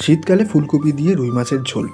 শীতকালে ফুলকপি দিয়ে রুই মাছের ঝোল।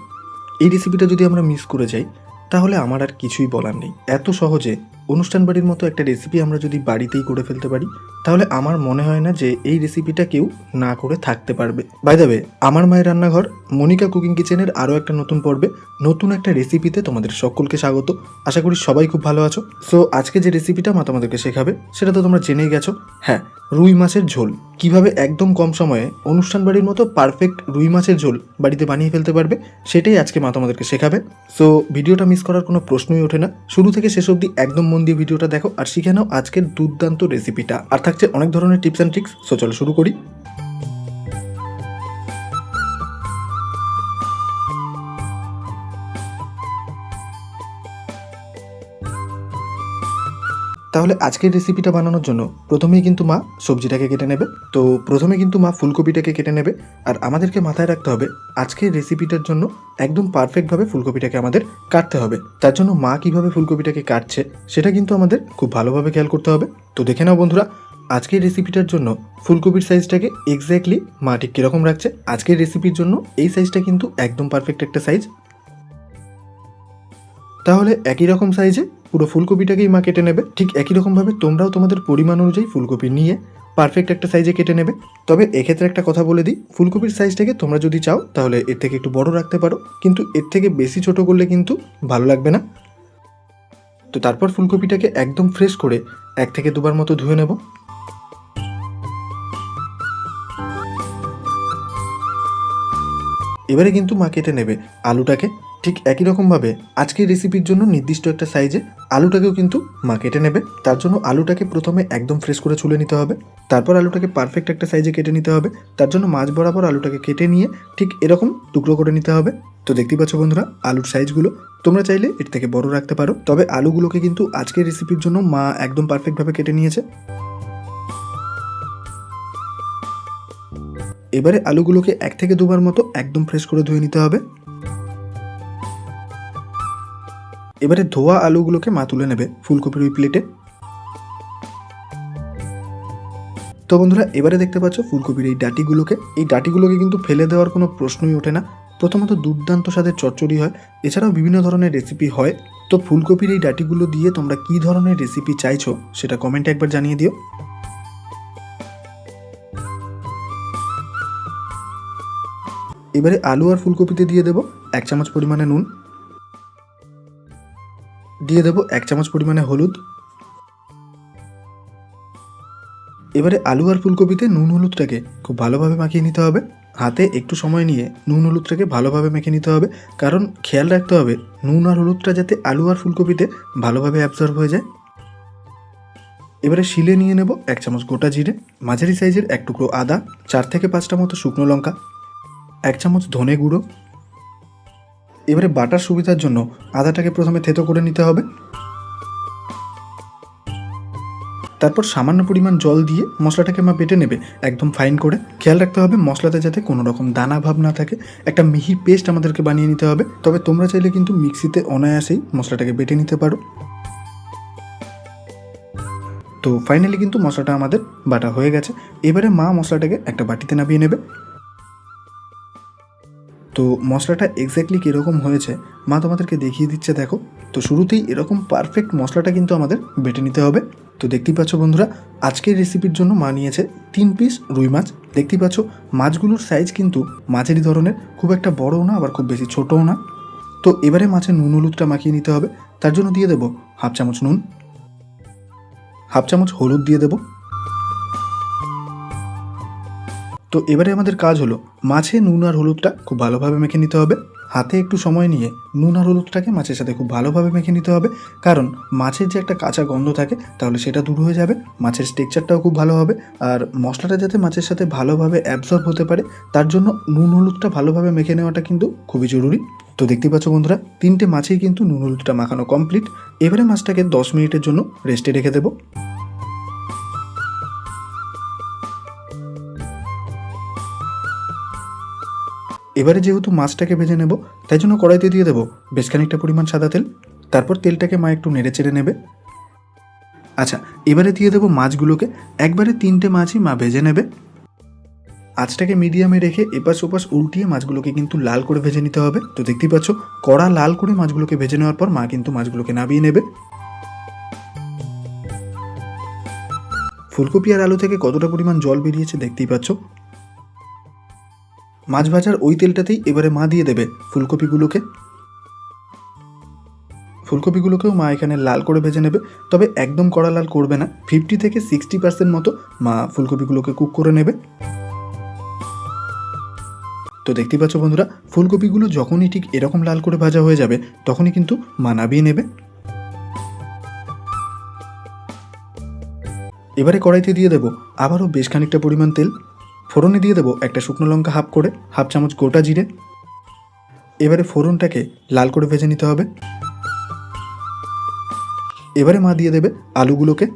এই রেসিপিটা যদি আমরা মিস করে যাই, তাহলে আমার আর কিছুই বলার নেই। এত সহজে অনুষ্ঠান বাড়ির মতো একটা রেসিপি আমরা যদি বাড়িতেই করে ফেলতে পারি, তাহলে আমার মনে হয় না যে এই রেসিপিটা কেউ না করে থাকতে পারবে। বাই দ্য আমার মায়ের রান্নাঘর মনিকা কুকিং কিচেনের আরও একটা নতুন পর্বে নতুন একটা রেসিপিতে তোমাদের সকলকে স্বাগত। আশা করি সবাই খুব ভালো আছো। সো আজকে যে রেসিপিটা মা তোমাদেরকে শেখাবে, সেটা তো তোমরা জেনেই গেছো। হ্যাঁ রুই মাছের ঝোল। কীভাবে একদম কম সময়ে অনুষ্ঠান বাড়ির মতো পারফেক্ট রুই মাছের ঝোল বাড়িতে বানিয়ে ফেলতে পারবে, সেটাই আজকে মা তোমাদেরকে শেখাবে। সো ভিডিওটা মিস করার কোনো প্রশ্নই ওঠে না। শুরু থেকে শেষ অবধি একদম মন দিয়ে ভিডিওটা দেখো আর শিখে নাও আজকের দুর্দান্ত রেসিপিটা আর থাকছে অনেক ধরনের টিপস অ্যান্ড ট্রিক্স সো চলো শুরু করি। তাহলে আজকের রেসিপিটা বানানোর জন্য প্রথমেই কিন্তু মা সবজিটাকে কেটে নেবে। তো প্রথমে কিন্তু মা ফুলকপিটাকে কেটে নেবে আর আমাদেরকে মাথায় রাখতে হবে আজকের রেসিপিটার জন্য একদম পারফেক্টভাবে ফুলকপিটাকে আমাদের কাটতে হবে। তার জন্য মা কীভাবে ফুলকপিটাকে কাটছে সেটা কিন্তু আমাদের খুব ভালোভাবে খেয়াল করতে হবে। তো দেখে নাও বন্ধুরা, আজকের রেসিপিটার জন্য ফুলকপির সাইজটাকে এক্স্যাক্টলি মা ঠিক কীরকম রাখছে। আজকের রেসিপির জন্য এই সাইজটা কিন্তু একদম পারফেক্ট একটা সাইজ তাহলে একই রকম সাইজে পুরো ফুলকপিটাকেই মা কেটে নেবে। ঠিক একই রকমভাবে তোমরাও তোমাদের পরিমাণ অনুযায়ী ফুলকপি নিয়ে পারফেক্ট একটা সাইজে কেটে নেবে। তবে এক্ষেত্রে একটা কথা বলে দিই, ফুলকপির সাইজটাকে তোমরা যদি চাও, তাহলে এর থেকে একটু বড় রাখতে পারো। কিন্তু এর থেকে বেশি ছোট করলে কিন্তু ভালো লাগবে না। তো তারপর ফুলকপিটাকে একদম ফ্রেশ করে এক থেকে দুবার মতো ধুয়ে নেব। এবারে কিন্তু মা কেটে নেবে আলুটাকে। ঠিক একই রকমভাবে আজকের রেসিপির জন্য নির্দিষ্ট একটা সাইজে আলুটাকেও কিন্তু মা কেটে নেবে। তার জন্য আলুটাকে প্রথমে একদম ফ্রেশ করে ছুলে নিতে হবে। তারপর আলুটাকে পারফেক্ট একটা সাইজে কেটে নিতে হবে। তার জন্য মাছ বরাবর আলুটাকে কেটে নিয়ে ঠিক এরকম টুকরো করে নিতে হবে। তো দেখতেই পাচ্ছ বন্ধুরা, আলুর সাইজগুলো তোমরা চাইলে এর থেকে বড় রাখতে পারো। তবে আলুগুলোকে কিন্তু আজকের রেসিপির জন্য মা একদম পারফেক্টভাবে কেটে নিয়েছে। এবারে আলুগুলোকে এক থেকে দুবার মতো একদম ফ্রেশ করে ধুয়ে নিতে হবে। এবারে ধোয়া আলুগুলোকে মা তুলে নেবে ফুলকপির ওই প্লেটে তো বন্ধুরা, এবারে দেখতে পাচ্ছ ফুলকপির এই ডাটিগুলোকে। এই ডাটিগুলোকে কিন্তু ফেলে দেওয়ার কোনো প্রশ্নই ওঠে না। প্রথমত দুর্দান্ত স্বাদের চচ্চড়ি হয়। এছাড়াও বিভিন্ন ধরনের রেসিপি হয়। তো ফুলকপির এই ডাটিগুলো দিয়ে তোমরা কী ধরনের রেসিপি চাইছো সেটা কমেন্টে একবার জানিয়ে দিও। এবারে আলু আর ফুলকপিতে দিয়ে দেবো এক চামচ পরিমাণে নুন। দিয়ে দেবো এক চামচ পরিমাণে হলুদ। এবারে আলু আর ফুলকপিতে নুন হলুদটাকে খুব ভালোভাবে মাখিয়ে নিতে হবে। হাতে একটু সময় নিয়ে নুন হলুদটাকে ভালোভাবে মেখে নিতে হবে। কারণ খেয়াল রাখতে হবে, নুন আর হলুদটা যাতে আলু আর ফুলকপিতে ভালোভাবে অ্যাবজর্ব হয়ে যায়। এবারে শিলে নিয়ে নেব এক চামচ গোটা জিরে, মাঝারি সাইজের এক টুকরো আদা, চার থেকে পাঁচটা মতো শুকনো লঙ্কা, এক চামচ ধনে গুঁড়ো এবারে বাটার সুবিধার জন্য আদাটাকে প্রথমে থেতো করে নিতে হবে। তারপর সামান্য পরিমাণ জল দিয়ে মশলাটাকে মা বেটে নেবে একদম ফাইন করে। খেয়াল রাখতে হবে মশলাতে যাতে কোনো রকম দানা ভাব না থাকে। একটা মিহি পেস্ট আমাদেরকে বানিয়ে নিতে হবে। তবে তোমরা চাইলে কিন্তু মিক্সিতে অনায়াসেই মশলাটাকে বেটে নিতে পারো। তো ফাইনালি কিন্তু মশলাটা আমাদের বাটা হয়ে গেছে। এবারে মা মশলাটাকে একটা বাটিতে নামিয়ে নেবে। তো মশলাটা এক্স্যাক্টলি কীরকম হয়েছে, মা তোমাদেরকে দেখিয়ে দিচ্ছে দেখো। তো শুরুতেই এরকম পারফেক্ট মশলাটা কিন্তু আমাদের বেটে নিতে হবে। তো দেখতেই পাচ্ছ বন্ধুরা, আজকের রেসিপির জন্য মা নিয়েছে তিন পিস রুই মাছ। দেখতেই পাচ্ছ, মাছগুলোর সাইজ কিন্তু মাঝারি ধরনের, খুব একটা বড়ও না, আবার খুব বেশি ছোটও না। তো এবারে মাছের নুন হলুদটা মাখিয়ে নিতে হবে। তার জন্য দিয়ে দেবো হাফ চামচ নুন, হাফ চামচ হলুদ দিয়ে দেবো। তো এবারে আমাদের কাজ হলো, মাছে নুন আর হলুদটা খুব ভালোভাবে মেখে নিতে হবে। হাতে একটু সময় নিয়ে নুন আর হলুদটাকে মাছের সাথে খুব ভালোভাবে মেখে নিতে হবে। কারণ মাছের যে একটা কাঁচা গন্ধ থাকে, তাহলে সেটা দূর হয়ে যাবে, মাছের স্টেকচারটাও খুব ভালো হবে, আর মশলাটা যাতে মাছের সাথে ভালোভাবে অ্যাবজর্ব হতে পারে, তার জন্য নুন হলুদটা ভালোভাবে মেখে নেওয়াটা কিন্তু খুবই জরুরি। তো দেখতে পাচ্ছ বন্ধুরা, তিনটে মাছেই কিন্তু নুন হলুদটা মাখানো কমপ্লিট এবারে মাছটাকে দশ মিনিটের জন্য রেস্টে রেখে দেবো। এবারে যেহেতু মাছটাকে ভেজে নেব, তাই জন্য কড়াইতে দিয়ে দেবো বেশ খানিকটা পরিমাণ সাদা তেল। তারপর তেলটাকে মা একটু নেড়ে চেড়ে নেবে। আচ্ছা এবারে দিয়ে দেবো মাছগুলোকে। একবারে তিনটে মাছই মা ভেজে নেবে। আঁচটাকে মিডিয়ামে রেখে এপাশ ওপাশ উল্টিয়ে মাছগুলোকে কিন্তু লাল করে ভেজে নিতে হবে। তো দেখতেই পাচ্ছ, কড়া লাল করে মাছগুলোকে ভেজে নেওয়ার পর মা কিন্তু মাছগুলোকে নামিয়ে নেবে। ফুলকপি আর আলু থেকে কতটা পরিমাণ জল বেরিয়েছে দেখতেই পাচ্ছ। মাছ ভাজার ওই তেলটাতেই এবারে মা দিয়ে দেবে ফুলকপিগুলোকে। ফুলকপিগুলোকেও মা এখানে লাল করে ভেজে নেবে, তবে একদম কড়া লাল করবে না। ফিফটি থেকে সিক্সটি পার্সেন্ট মতো মা ফুলকপিগুলোকে কুক করে নেবে। তো দেখতে পাচ্ছ বন্ধুরা, ফুলকপিগুলো যখনই ঠিক এরকম লাল করে ভাজা হয়ে যাবে, তখনই কিন্তু মা নাবিয়ে নেবে। এবারে কড়াইতে দিয়ে দেবো আবারও বেশ খানিকটা পরিমাণ তেল। ফোড়নে দিয়ে দেবো একটা শুকনো লঙ্কা হাফ করে, হাফ চামচ গোটা জিরে। এবারে ফোড়নটাকে লাল করে ভেজে নিতে হবে। এবারে মা দিয়ে দেবে আলুগুলোকে।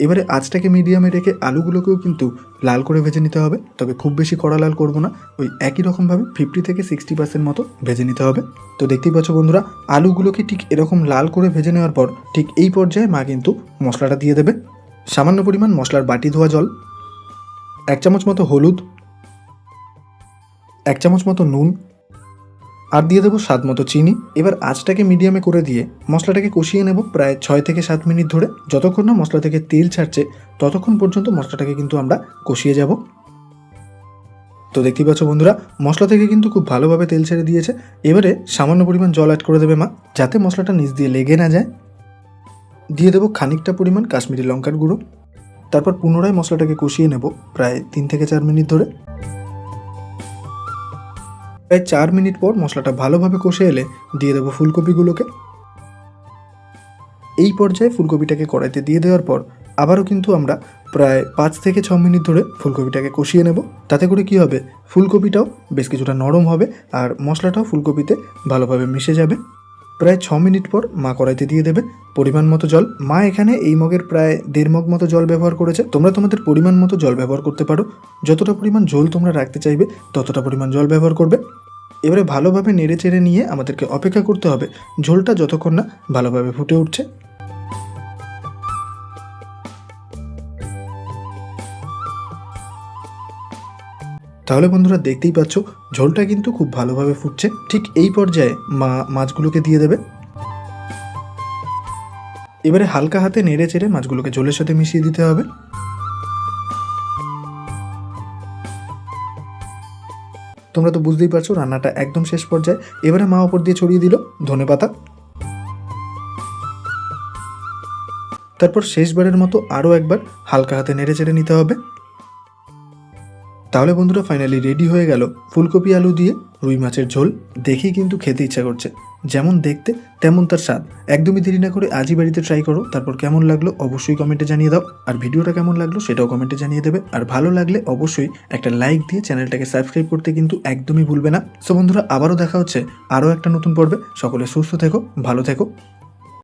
এবারে আঁচটাকে মিডিয়ামে রেখে আলুগুলোকেও কিন্তু লাল করে ভেজে নিতে হবে। তবে খুব বেশি কড়া লাল করব না, ওই একই রকমভাবে ফিফটি থেকে সিক্সটি পার্সেন্ট মতো ভেজে নিতে হবে। তো দেখতেই পাচ্ছ বন্ধুরা, আলুগুলোকে ঠিক এরকম লাল করে ভেজে নেওয়ার পর ঠিক এই পর্যায়ে মা কিন্তু মশলাটা দিয়ে দেবে। সামান্য পরিমাণ মশলার বাটি ধোয়া জল, এক চামচ মতো হলুদ, এক চামচ মতো নুন আর দিয়ে দেবো স্বাদ মতো চিনি। এবার আঁচটাকে মিডিয়ামে করে দিয়ে মশলাটাকে কষিয়ে নেব প্রায় ছয় থেকে সাত মিনিট ধরে। যতক্ষণ না মশলা থেকে তেল ছাড়ছে, ততক্ষণ পর্যন্ত মশলাটাকে কিন্তু আমরা কষিয়ে যাব। তো দেখতেই পাচ্ছ বন্ধুরা, মশলা থেকে কিন্তু খুব ভালোভাবে তেল ছেড়ে দিয়েছে। এবারে সামান্য পরিমাণ জল অ্যাড করে দেবে মা, যাতে মশলাটা নিচ দিয়ে লেগে না যায়। দিয়ে দেবো খানিকটা পরিমাণ কাশ্মীরি লঙ্কার গুঁড়ো। তারপর পুনরায় মশলাটাকে কষিয়ে নেব প্রায় তিন থেকে চার মিনিট ধরে। প্রায় চার মিনিট পর মশলাটা ভালোভাবে কষে এলে দিয়ে দেবো ফুলকপিগুলোকে। এই পর্যায়ে ফুলকপিটাকে কড়াইতে দিয়ে দেওয়ার পর আবারও কিন্তু আমরা প্রায় পাঁচ থেকে ছ মিনিট ধরে ফুলকপিটাকে কষিয়ে নেব। তাতে করে কি হবে? ফুলকপিটাও বেশ কিছুটা নরম হবে আর মশলাটাও ফুলকপিতে ভালোভাবে মিশে যাবে। প্রায় ছ মিনিট পর মা কড়াইতে দিয়ে দেবে পরিমাণ মতো জল। মা এখানে এই মগের প্রায় দেড় মগ মতো জল ব্যবহার করেছে। তোমরা তোমাদের পরিমাণ মতো জল ব্যবহার করতে পারো। যতটা পরিমাণ ঝোল তোমরা রাখতে চাইবে, ততটা পরিমাণ জল ব্যবহার করবে। এবারে ভালোভাবে নেড়ে চেড়ে নিয়ে আমাদেরকে অপেক্ষা করতে হবে। ঝোলটা যতক্ষণ না ভালোভাবে ফুটে উঠছে। তাহলে বন্ধুরা দেখতেই পাচ্ছ, ঝোলটা কিন্তু খুব ভালোভাবে ফুটছে। ঠিক এই পর্যায়ে মা মাছগুলোকে দিয়ে দেবে। এবারে হালকা হাতে নেড়ে চেড়ে মাছগুলোকে ঝোলের সাথে মিশিয়ে দিতে হবে। তোমরা তো বুঝতেই পারছ, রান্নাটা একদম শেষ পর্যায়ে। এবারে মা ওপর দিয়ে ছড়িয়ে দিল ধনে পাতা। তারপর শেষবারের মতো আরও একবার হালকা হাতে নেড়ে চেড়ে নিতে হবে। তাহলে বন্ধুরা ফাইনালি রেডি হয়ে গেল ফুলকপি আলু দিয়ে রুই মাছের ঝোল। দেখেই কিন্তু খেতে ইচ্ছা করছে। যেমন দেখতে, তেমন তার স্বাদ। একদমই দেরি না করে আজই বাড়িতে ট্রাই করো। তারপর কেমন লাগল অবশ্যই কমেন্টে জানিয়ে দাও। আর ভিডিওটা কেমন লাগল সেটাও কমেন্টে জানিয়ে দেবে। আর ভালো লাগলে অবশ্যই একটা লাইক দিয়ে চ্যানেলটাকে সাবস্ক্রাইব করতে কিন্তু একদমই ভুলবে না। সো বন্ধুরা, আবারও দেখা হচ্ছে আরও একটা নতুন পর্বে। সকলে সুস্থ থেকো, ভালো থেকো।